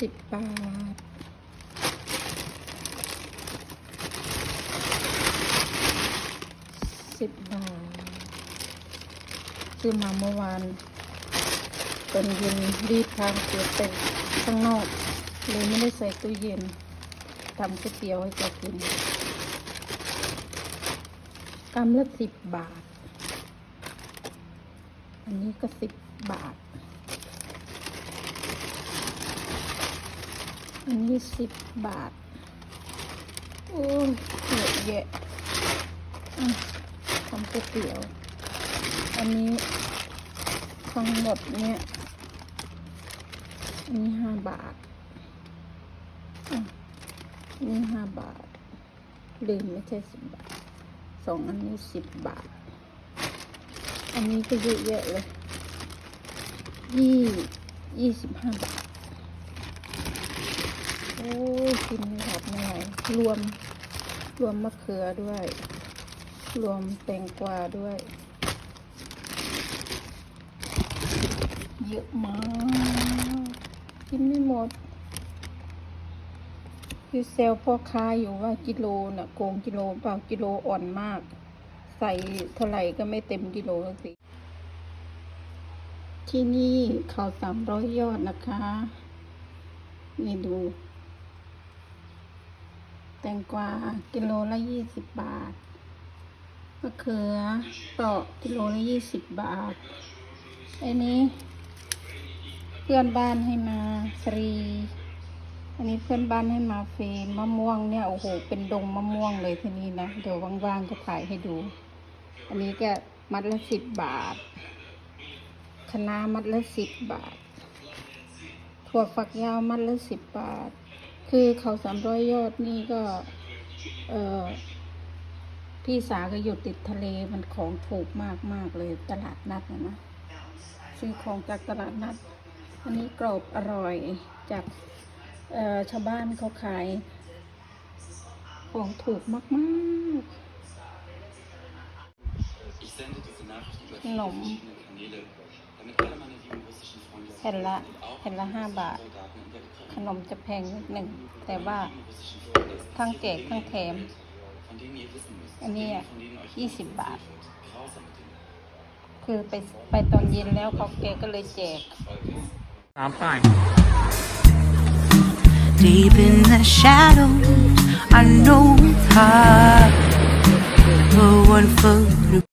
สิบบาท สิบบาท ซื้อมาเมื่อวานตอนเย็นรีบทางเสียไปข้างนอกเลยไม่ได้ใส่ตู้เย็นทำก๋วยเตี๋ยวให้แกกินกำละสิบบาท อันนี้ก็สิบบาท อันนี้สิบบาท โอ้ยเยอะแยะอะทำก๋วยเตี๋ยว อันนี้ทั้งหมดเนี่ย อันนี้ห้าบาท อันนี้ห้าบาท ลืมไม่ใช่สิบบาท สองอันนี้สิบบาท อันนี้ก็เยอะแยะเลยยี่ยี่สิบห้าบาท โอ้ยกินไม่หลับไม่ไหวรวม รวมมะเขือด้วย รวมแตงกวาด้วย เยอะมากกินไม่หมดคือเซลพ่อค้าอยู่ว่ากิโลน่ะโกงกิโลเปล่ากิโลอ่อนมาก ใส่เท่าไหร่ก็ไม่เต็มกิโลสักทีที่นี่เขาสามร้อยยอดนะคะ นี่ดู แตงกวากิโลละยี่สิบบาทมะเขือเปราะกิโลละยี่สิบบาทไอ้นี้ เพื่อนบ้านให้มาสรี อันนี้เพื่อนบ้านให้มาเฟนมะม่วงเนี่ยโอ้โหเป็นดงมะม่วงเลยทีนี้นะ เดี๋ยวว่างๆก็ถ่ายให้ดู อันนี้ก็มัดละสิบบาทคะน้ามัดละสิบบาทถั่วฝักยาวมัดละสิบบาท คือเขาสามร้อยยอดนี่ก็เออพี่สาก็อยู่ติดทะเลมันของถูกมากมากเลยตลาดนัดนะนะซื้อของจากตลาดนัด อันนี้กรอบอร่อยจากเออชาวบ้านเขาขายของถูกมาก Ich sende diese Nachricht über Nom. viele verschiedene Kanäle, damit alle meine lieben russischen Freunde ๆแผ่นละ und auch แผ่นละห้าบาท Soldaten in der Ukraine ขนมจะแพงนิดหนึ่ง แต่ว่า lieben russischen Freunde, es ทั้ง passieren แจก Dinge ทั้งแถม in der Welt, von denen ihr wissen müsst, อันนี้ Dinge, von denen euch ยี่ nicht สิบบาท erzählt wird. Grausame Dinge. คือไปไปตอนเย็นแล้วเขาแกก็เลยแจก Folge ist น้ำไป Deep in the shadows, I know it's hard. But one foot